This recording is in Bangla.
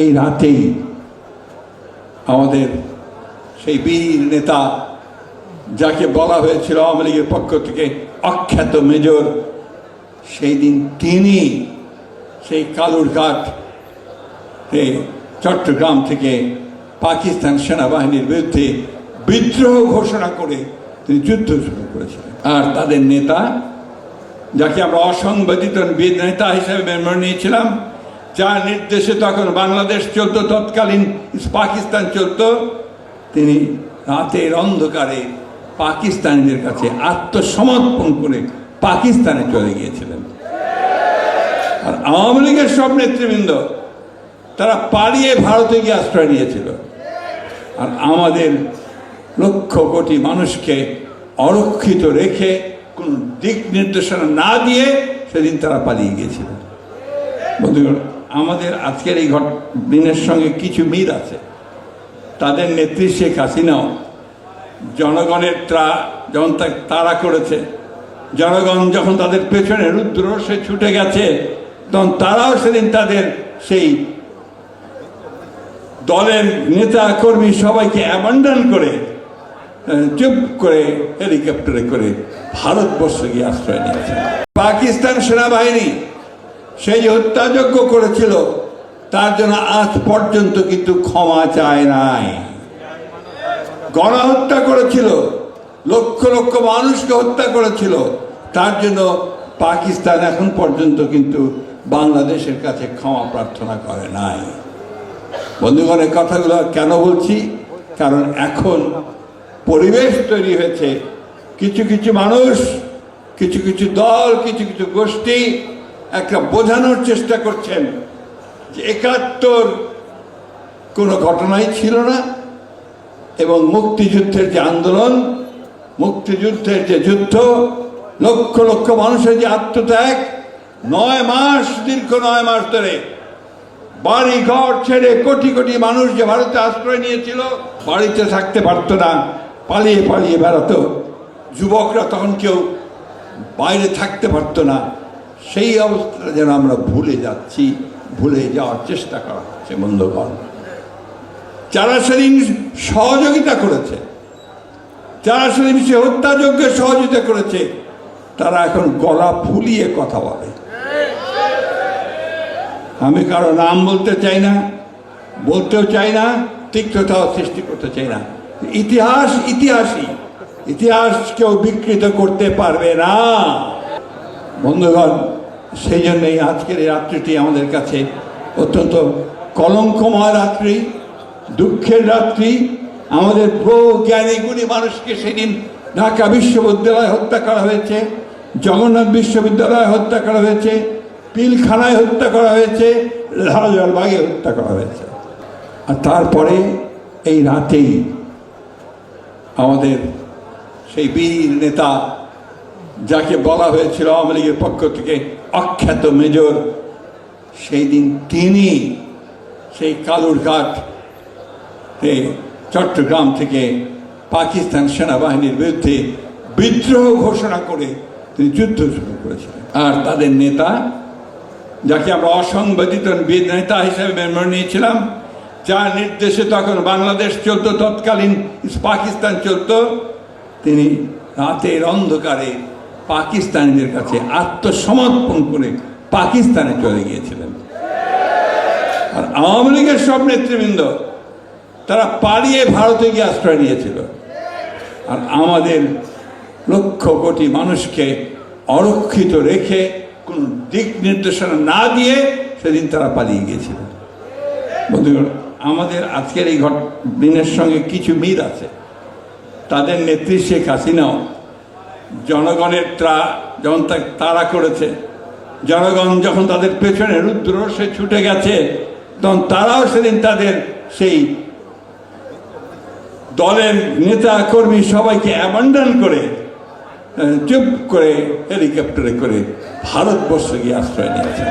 এই রাতেই আমাদের সেই বীর নেতা, যাকে বলা হয়েছিল আওয়ামী লীগের পক্ষ থেকে, অখ্যাত মেজর, সেই দিন তিনি সেই কালুরঘাট চট্টগ্রাম থেকে পাকিস্তান সেনাবাহিনীর বিরুদ্ধে বিদ্রোহ ঘোষণা করে তিনি যুদ্ধ শুরু করেছিলেন। আর তাদের নেতা, যাকে আমরা অসংবাদিত নেতা হিসেবে মেনে নিয়েছিলাম যার নির্দেশে তখন বাংলাদেশ চলতো, তৎকালীন পাকিস্তান চলতো, তিনি রাতের অন্ধকারে পাকিস্তানিদের কাছে আত্মসমর্পণ করে পাকিস্তানে চলে গিয়েছিলেন। আর আওয়ামী লীগের সব নেতৃবৃন্দ, তারা পালিয়ে ভারতে গিয়ে আশ্রয় নিয়েছিল। আর আমাদের লক্ষ কোটি মানুষকে অরক্ষিত রেখে কোনো দিক নির্দেশনা না দিয়ে সেদিন তারা পালিয়ে গিয়েছিল বন্ধুগণ আমাদের আজকের এই ঘট দিনের সঙ্গে কিছু মিল আছে। তাদের নেত্রী শেখ হাসিনাও জনগণের ত্রা যখন তা- তাড়া করেছে, জনগণ যখন তাদের পেছনে রুদ্র সে ছুটে গেছে, তখন তারাও সেদিন তাদের সেই দলের নেতা, কর্মী সবাইকে অ্যাবান্ডন করে চুপ করে হেলিকপ্টারে করে ভারতবর্ষ গিয়ে আশ্রয় নিয়েছে। পাকিস্তান সেনাবাহিনী সেই হত্যাযজ্ঞ করেছিল, তার জন্য আজ পর্যন্ত কিন্তু ক্ষমা চায় নাই। গণহত্যা করেছিল, লক্ষ লক্ষ মানুষকে হত্যা করেছিল, তার জন্য পাকিস্তান এখন পর্যন্ত কিন্তু বাংলাদেশের কাছে ক্ষমা প্রার্থনা করে নাই। বন্ধুগণের কথাগুলো কেন বলছি? কারণ এখন পরিবেশ তৈরি হয়েছে। কিছু কিছু মানুষ, কিছু কিছু দল, কিছু কিছু গোষ্ঠী একটা বোঝানোর চেষ্টা করছেন যে একাত্তর কোনো ঘটনাই ছিল না এবং মুক্তিযুদ্ধের যে আন্দোলন, মুক্তিযুদ্ধের যে যুদ্ধ, লক্ষ লক্ষ মানুষের যে আত্মত্যাগ, নয় মাস, দীর্ঘ নয় মাস ধরে বাড়ি ঘর ছেড়ে কোটি কোটি মানুষ যে ভারতে আশ্রয় নিয়েছিল, বাড়িতে থাকতে পারতো না, পালিয়ে পালিয়ে বেড়াতো। যুবকরা তখন কেউ বাইরে থাকতে পারতো না। সেই অবস্থাটা যেন আমরা ভুলে যাচ্ছি, ভুলে যাওয়ার চেষ্টা করা হচ্ছে, বন্ধুগণ। যারা সেদিন সহযোগিতা করেছে, যারা সেদিন সে হত্যাযজ্ঞে সহযোগিতা করেছে, তারা এখন গলা ফুলিয়ে কথা বলে। আমি কারও নাম বলতে চাই না, বলতেও চাই না, তিক্ততাও সৃষ্টি করতে চাই না। ইতিহাস ইতিহাসই, ইতিহাস কেউ বিকৃত করতে পারবে না। বন্ধুগণ, সেই জন্যই আজকের এই রাত্রিটি আমাদের কাছে অত্যন্ত কলঙ্কময় রাত্রি, দুঃখের রাত্রি। আমাদের বহু জ্ঞানী গুণী মানুষকে সেদিন ঢাকা বিশ্ববিদ্যালয়ে হত্যা করা হয়েছে, জগন্নাথ বিশ্ববিদ্যালয়ে হত্যা করা হয়েছে, পিলখানায় হত্যা করা হয়েছে লালবাগে হত্যা করা হয়েছে। আর তারপরে এই রাতেই আমাদের সেই বীর নেতা যাকে বলা হয়েছিল আওয়ামী লীগের পক্ষ থেকে, অখ্যাত মেজর সেই দিন তিনি সেই কালুরঘাট চট্টগ্রাম থেকে পাকিস্তান সেনাবাহিনীর বিরুদ্ধে বিদ্রোহ ঘোষণা করে তিনি যুদ্ধ শুরু করেছিলেন। আর তাদের নেতা, যাকে আমরা অসংবাদিত নেতা হিসেবে মেনে নিয়েছিলাম, যার নির্দেশে তখন বাংলাদেশ চলতো, তৎকালীন পাকিস্তান চলতো, তিনি রাতের অন্ধকারে পাকিস্তানিদের কাছে আত্মসমর্পণ করে পাকিস্তানে চলে গিয়েছিলেন। আর আওয়ামী লীগের সব নেতৃবৃন্দ, তারা পালিয়ে ভারতে গিয়ে আশ্রয় নিয়েছিল। আর আমাদের লক্ষ কোটি মানুষকে অরক্ষিত রেখে কোনো দিক নির্দেশনা না দিয়ে সেদিন তারা পালিয়ে গিয়েছিল। বন্ধুগণ, আমাদের আজকের এই ঘট, দিনের সঙ্গে কিছু মিল আছে। তাদের নেত্রী শেখ হাসিনাও জনগণের ত্রা, যখন তারা করেছে, জনগণ যখন তাদের পেছনে রুদ্র সে ছুটে গেছে, তখন তারাও সেদিন তাদের সেই দলের নেতা, কর্মী সবাইকে অ্যাবান্ডন করে চুপ করে হেলিকপ্টারে করে ভারতবর্ষ গিয়ে আশ্রয় নিয়েছে।